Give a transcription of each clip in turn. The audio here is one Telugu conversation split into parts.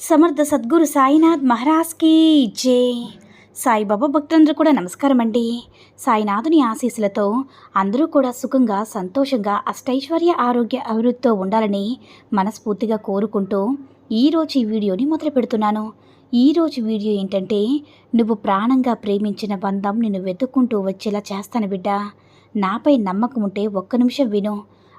సమర్థ సద్గురు సాయినాథ్ మహారాజ్కి జై. సాయిబాబా భక్తులందరూ కూడా నమస్కారం అండి సాయినాథుని ఆశీస్సులతో అందరూ కూడా సుఖంగా సంతోషంగా అష్టైశ్వర్య ఆరోగ్య అభివృద్ధితో ఉండాలని మనస్ఫూర్తిగా కోరుకుంటూ ఈరోజు ఈ వీడియోని మొదలు పెడుతున్నాను. ఈరోజు వీడియో ఏంటంటే నువ్వు ప్రాణంగా ప్రేమించిన బంధం నిన్ను వెతుక్కుంటూ వచ్చేలా చేస్తాను బిడ్డ. నాపై నమ్మకం ఉంటే ఒక్క నిమిషం విను.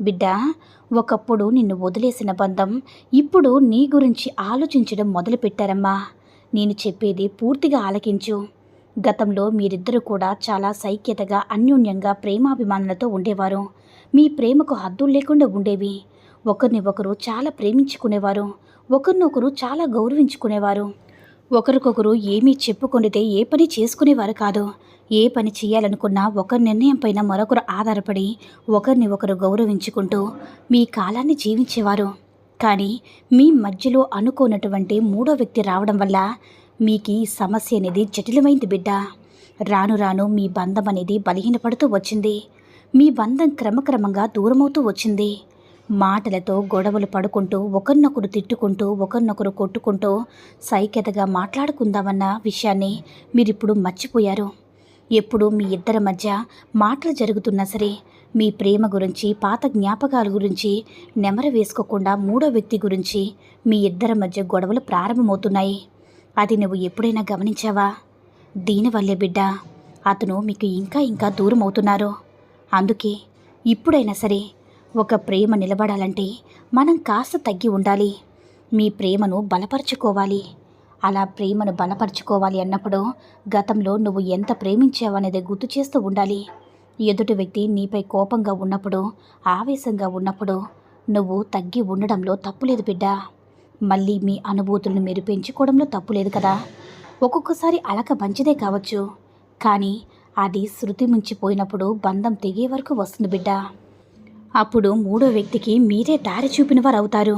బిడ్డ ఒకప్పుడు నిన్ను వదిలేసిన బంధం ఇప్పుడు నీ గురించి ఆలోచించడం మొదలుపెట్టారమ్మా. నేను చెప్పేది పూర్తిగా ఆలకించు. గతంలో మీరిద్దరూ కూడా చాలా సైక్యతగా అన్యోన్యంగా ప్రేమాభిమానులతో ఉండేవారు. మీ ప్రేమకు హద్దులు లేకుండా ఉండేవి. ఒకరిని ఒకరు చాలా ప్రేమించుకునేవారు. ఒకరినొకరు చాలా గౌరవించుకునేవారు. ఒకరికొకరు ఏమీ చెప్పుకొనితే ఏ పని చేసుకునేవారు కాదు. ఏ పని చేయాలనుకున్నా ఒకరి నిర్ణయం పైన మరొకరు ఆధారపడి ఒకరిని ఒకరు గౌరవించుకుంటూ మీ కాలాన్ని జీవించేవారు. కానీ మీ మధ్యలో అనుకోనటువంటి మూడో వ్యక్తి రావడం వల్ల మీకు ఈ సమస్య అనేది జటిలమైంది బిడ్డ. రాను రాను మీ బంధం అనేది బలహీనపడుతూ వచ్చింది. మీ బంధం క్రమక్రమంగా దూరమవుతూ వచ్చింది. మాటలతో గొడవలు పడుకుంటూ ఒకరినొకరు తిట్టుకుంటూ ఒకరినొకరు కొట్టుకుంటూ సైక్యతగా మాట్లాడుకుందామన్న విషయాన్ని మీరిప్పుడు మర్చిపోయారు. ఎప్పుడు మీ ఇద్దరి మధ్య మాటలు జరుగుతున్నా సరే మీ ప్రేమ గురించి పాత జ్ఞాపకాల గురించి నెమర వేసుకోకుండా మూడో వ్యక్తి గురించి మీ ఇద్దరి మధ్య గొడవలు ప్రారంభమవుతున్నాయి. అది నువ్వు ఎప్పుడైనా గమనించావా? దీనివల్లే బిడ్డ అతను మీకు ఇంకా ఇంకా దూరం అవుతున్నారు అందుకే ఇప్పుడైనా సరే ఒక ప్రేమ నిలబడాలంటే మనం కాస్త తగ్గి ఉండాలి. మీ ప్రేమను బలపరుచుకోవాలి. అలా ప్రేమను బలపరుచుకోవాలి అన్నప్పుడు గతంలో నువ్వు ఎంత ప్రేమించావనేది గుర్తు చేస్తూ ఉండాలి. ఎదుటి వ్యక్తి నీపై కోపంగా ఉన్నప్పుడు ఆవేశంగా ఉన్నప్పుడు నువ్వు తగ్గి ఉండడంలో తప్పులేదు బిడ్డ. మళ్ళీ మీ అనుభూతులను మీరు పెంచుకోవడంలో తప్పులేదు కదా. ఒక్కొక్కసారి అలక మంచిదే కావచ్చు. కానీ అది శృతి మించిపోయినప్పుడు బంధం తెగే వరకు వస్తుంది బిడ్డ. అప్పుడు మూడో వ్యక్తికి మీరే దారి చూపిన వారు అవుతారు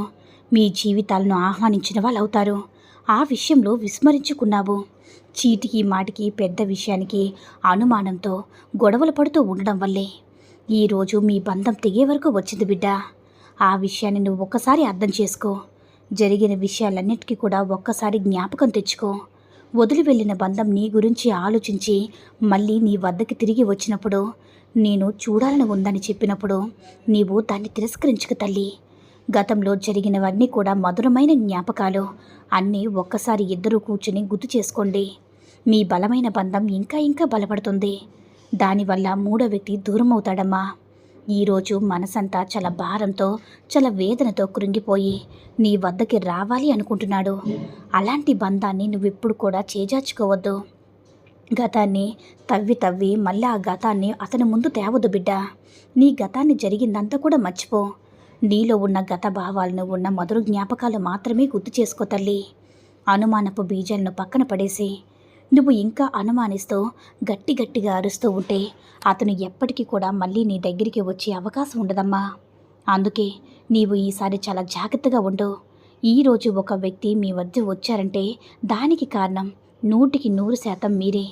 మీ జీవితాలను ఆహ్వానించిన వాళ్ళు అవుతారు ఆ విషయంలో విస్మరించుకున్నావు. చీటికి మాటికి పెద్ద విషయానికి అనుమానంతో గొడవలు పడుతూ ఉండడం వల్లే. ఈరోజు మీ బంధం తెగే వరకు వచ్చింది బిడ్డ. ఆ విషయాన్ని నువ్వు ఒక్కసారి అర్థం చేసుకో. జరిగిన విషయాలన్నిటికీ కూడా ఒక్కసారి జ్ఞాపకం తెచ్చుకో. వదిలి వెళ్ళిన బంధం నీ గురించి ఆలోచించి మళ్ళీ నీ వద్దకి తిరిగి వచ్చినప్పుడు నేను చూడాలని ఉందని చెప్పినప్పుడు నీవు దాన్ని తిరస్కరించుకు తల్లి. గతంలో జరిగినవన్నీ కూడా మధురమైన జ్ఞాపకాలు. అన్నీ ఒక్కసారి ఇద్దరూ కూర్చుని గుర్తు చేసుకోండి. మీ బలమైన బంధం ఇంకా ఇంకా బలపడుతుంది. దానివల్ల మూడో వ్యక్తి దూరం అవుతాడమ్మా ఈరోజు మనసంతా చాలా భారంతో చాలా వేదనతో కృంగిపోయి నీ వద్దకి రావాలి అనుకుంటున్నాడు. అలాంటి బంధాన్ని నువ్వెప్పుడు కూడా చేజార్చుకోవద్దు. గతాన్ని తవ్వి తవ్వి మళ్ళీ ఆ గతాన్ని అతని ముందు తేవదు బిడ్డ. నీ గతాన్ని జరిగిందంతా కూడా మర్చిపో. నీలో ఉన్న గత భావాలను ఉన్న మధుర జ్ఞాపకాలు మాత్రమే గుర్తు చేసుకో తల్లి. అనుమానపు బీజాలను పక్కన పడేసి. నువ్వు ఇంకా అనుమానిస్తూ గట్టి గట్టిగా అరుస్తూ ఉంటే అతను ఎప్పటికీ కూడా మళ్ళీ నీ దగ్గరికి వచ్చే అవకాశం ఉండదమ్మా. అందుకే నీవు ఈసారి చాలా జాగ్రత్తగా ఉండు. ఈరోజు ఒక వ్యక్తి మీ వద్ద వచ్చారంటే దానికి కారణం నూటికి నూరు శాతం మీరే.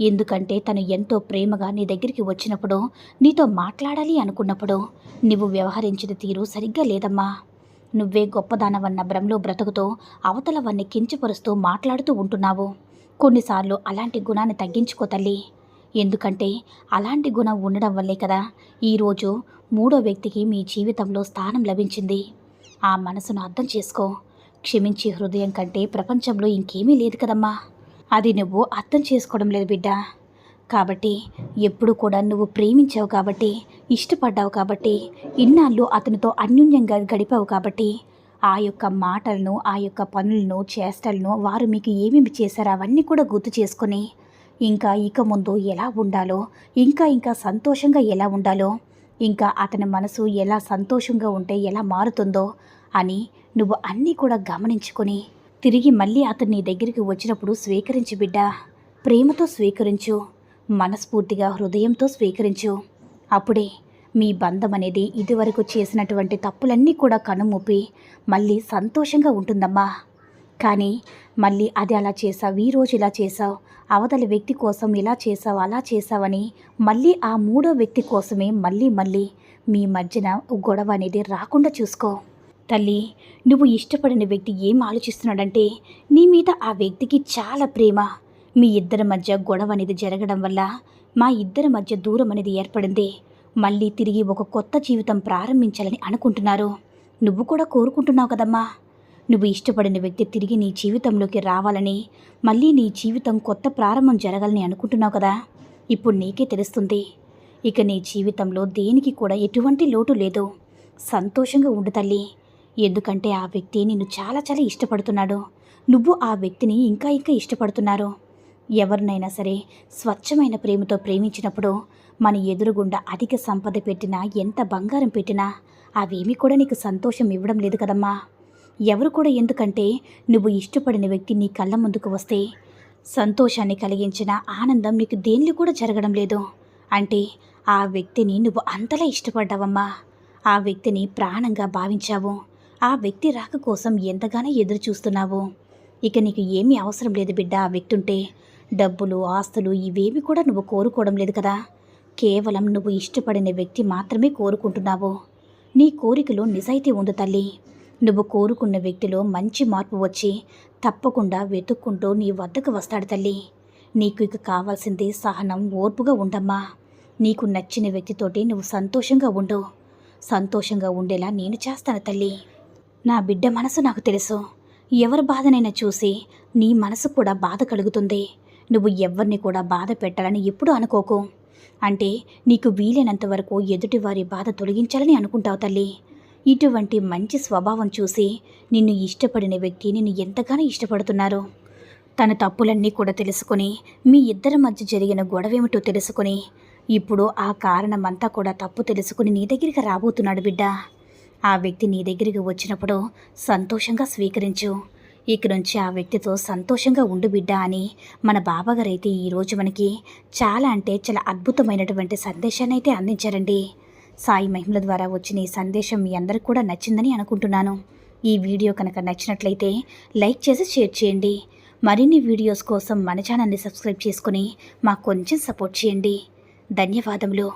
ఎందుకంటే తను ఎంతో ప్రేమగా నీ దగ్గరికి వచ్చినప్పుడు నీతో మాట్లాడాలి అనుకున్నప్పుడు నువ్వు వ్యవహరించిన తీరు సరిగ్గా లేదమ్మా. నువ్వే గొప్పదానవన్న భ్రమలో బ్రతుకుతూ అవతలవన్నీ కించపరుస్తూ మాట్లాడుతూ ఉంటున్నావు. కొన్నిసార్లు అలాంటి గుణాన్ని తగ్గించుకో తల్లి. ఎందుకంటే అలాంటి గుణం ఉండడం వల్లే కదా ఈరోజు మూడో వ్యక్తికి మీ జీవితంలో స్థానం లభించింది. ఆ మనసును అర్థం చేసుకో. క్షమించే హృదయం కంటే ప్రపంచంలో ఇంకేమీ లేదు కదమ్మా. అది నువ్వు అర్థం చేసుకోవడం లేదు బిడ్డ. కాబట్టి ఎప్పుడు కూడా నువ్వు ప్రేమించావు కాబట్టి ఇష్టపడ్డావు కాబట్టి ఇన్నాళ్ళు అతనితో అన్యోన్యంగా గడిపావు కాబట్టి ఆ యొక్క మాటలను ఆ యొక్క పనులను చేష్టలను వారు మీకు ఏమేమి చేశారో అవన్నీ కూడా గుర్తు చేసుకొని ఇంకా ఇక ముందు ఎలా ఉండాలో ఇంకా ఇంకా సంతోషంగా ఎలా ఉండాలో ఇంకా అతని మనసు ఎలా సంతోషంగా ఉంటే ఎలా మారుతుందో అని నువ్వు అన్నీ కూడా గమనించుకొని తిరిగి మళ్ళీ అతను నీ దగ్గరికి వచ్చినప్పుడు స్వీకరించి బిడ్డ ప్రేమతో స్వీకరించు మనస్ఫూర్తిగా హృదయంతో స్వీకరించు. అప్పుడే మీ బంధం అనేది ఇదివరకు చేసినటువంటి తప్పులన్నీ కూడా కనుమూపి మళ్ళీ సంతోషంగా ఉంటుందమ్మా. కానీ మళ్ళీ అది అలా చేసావు ఈ రోజు ఇలా చేసావు అవతలి వ్యక్తి కోసం ఇలా చేసావు అలా చేసావని మళ్ళీ ఆ మూడో వ్యక్తి కోసమే మళ్ళీ మళ్ళీ మీ మధ్యన గొడవ అనేది రాకుండా చూసుకో. తల్లి నువ్వు ఇష్టపడిన వ్యక్తి ఏం ఆలోచిస్తున్నాడంటే నీ మీద ఆ వ్యక్తికి చాలా ప్రేమ. మీ ఇద్దరి మధ్య గొడవ అనేది జరగడం వల్ల మా ఇద్దరి మధ్య దూరం అనేది ఏర్పడింది. మళ్ళీ తిరిగి ఒక కొత్త జీవితం ప్రారంభించాలని అనుకుంటున్నారు. నువ్వు కూడా కోరుకుంటున్నావు కదమ్మా. నువ్వు ఇష్టపడిన వ్యక్తి తిరిగి నీ జీవితంలోకి రావాలని మళ్ళీ నీ జీవితం కొత్త ప్రారంభం జరగాలని అనుకుంటున్నావు కదా? ఇప్పుడు నీకే తెలుస్తుంది. ఇక నీ జీవితంలో దేనికి కూడా ఎటువంటి లోటు లేదు. సంతోషంగా ఉండు తల్లి. ఎందుకంటే ఆ వ్యక్తి నిన్ను చాలా చాలా ఇష్టపడుతున్నాడు. నువ్వు ఆ వ్యక్తిని ఇంకా ఇంకా ఇష్టపడుతున్నారు. ఎవరినైనా సరే స్వచ్ఛమైన ప్రేమతో ప్రేమించినప్పుడు మన ఎదురుగుండా అధిక సంపద పెట్టినా ఎంత బంగారం పెట్టినా అవేమీ కూడా నీకు సంతోషం ఇవ్వడం లేదు కదమ్మా. ఎవరు కూడా ఎందుకంటే నువ్వు ఇష్టపడిన వ్యక్తి నీ కళ్ళ ముందుకు వస్తే సంతోషాన్ని కలిగించిన ఆనందం నీకు దేనిలో కూడా జరగడం లేదు. అంటే ఆ వ్యక్తిని నువ్వు అంతలా ఇష్టపడ్డావమ్మా. ఆ వ్యక్తిని ప్రాణంగా భావించావు. ఆ వ్యక్తి రాక కోసం ఎంతగానో ఎదురు చూస్తున్నావు ఇక నీకు ఏమీ అవసరం లేదు బిడ్డ ఆ వ్యక్తి ఉంటే డబ్బులు ఆస్తులు ఇవేమి కూడా నువ్వు కోరుకోవడం లేదు కదా. కేవలం నువ్వు ఇష్టపడిన వ్యక్తి మాత్రమే కోరుకుంటున్నావు. నీ కోరికలో నిజాయితీ ఉంది తల్లి. నువ్వు కోరుకున్న వ్యక్తిలో మంచి మార్పు వచ్చి తప్పకుండా వెతుక్కుంటూ నీ వద్దకు వస్తాడు తల్లి. నీకు ఇక కావాల్సింది సహనం ఓర్పుగా ఉండమ్మా. నీకు నచ్చిన వ్యక్తితోటి నువ్వు సంతోషంగా ఉండు. సంతోషంగా ఉండేలా నేను చేస్తాను తల్లి. నా బిడ్డ మనసు నాకు తెలుసు. ఎవరి బాధనైనా చూసి నీ మనసు కూడా బాధ కలుగుతుంది. నువ్వు ఎవరిని కూడా బాధ పెట్టాలని ఎప్పుడూ అనుకోకు. అంటే నీకు వీలైనంత వరకు ఎదుటివారి బాధ తొలగించాలని అనుకుంటావు తల్లి. ఇటువంటి మంచి స్వభావం చూసి నిన్ను ఇష్టపడిన వ్యక్తి నిన్ను ఎంతగానో ఇష్టపడుతున్నారు. తన తప్పులన్నీ కూడా తెలుసుకుని మీ ఇద్దరి మధ్య జరిగిన గొడవేమిటో తెలుసుకుని ఇప్పుడు ఆ కారణమంతా కూడా తప్పు తెలుసుకుని నీ దగ్గరికి రాబోతున్నాడు బిడ్డ. ఆ వ్యక్తి నీ దగ్గరికి వచ్చినప్పుడు సంతోషంగా స్వీకరించు. ఇక నుంచి ఆ వ్యక్తితో సంతోషంగా ఉండు బిడ్డ అని మన బాబాగారు అయితే ఈరోజు మనకి చాలా అంటే చాలా అద్భుతమైనటువంటి సందేశాన్ని అయితే అందించారండి. సాయి మహిమల ద్వారా వచ్చిన ఈ సందేశం మీ అందరికి కూడా నచ్చిందని అనుకుంటున్నాను. ఈ వీడియో కనుక నచ్చినట్లయితే లైక్ చేసి షేర్ చేయండి. మరిన్ని వీడియోస్ కోసం మన ఛానల్ని సబ్స్క్రైబ్ చేసుకుని మాకు కొంచెం సపోర్ట్ చేయండి. ధన్యవాదములు.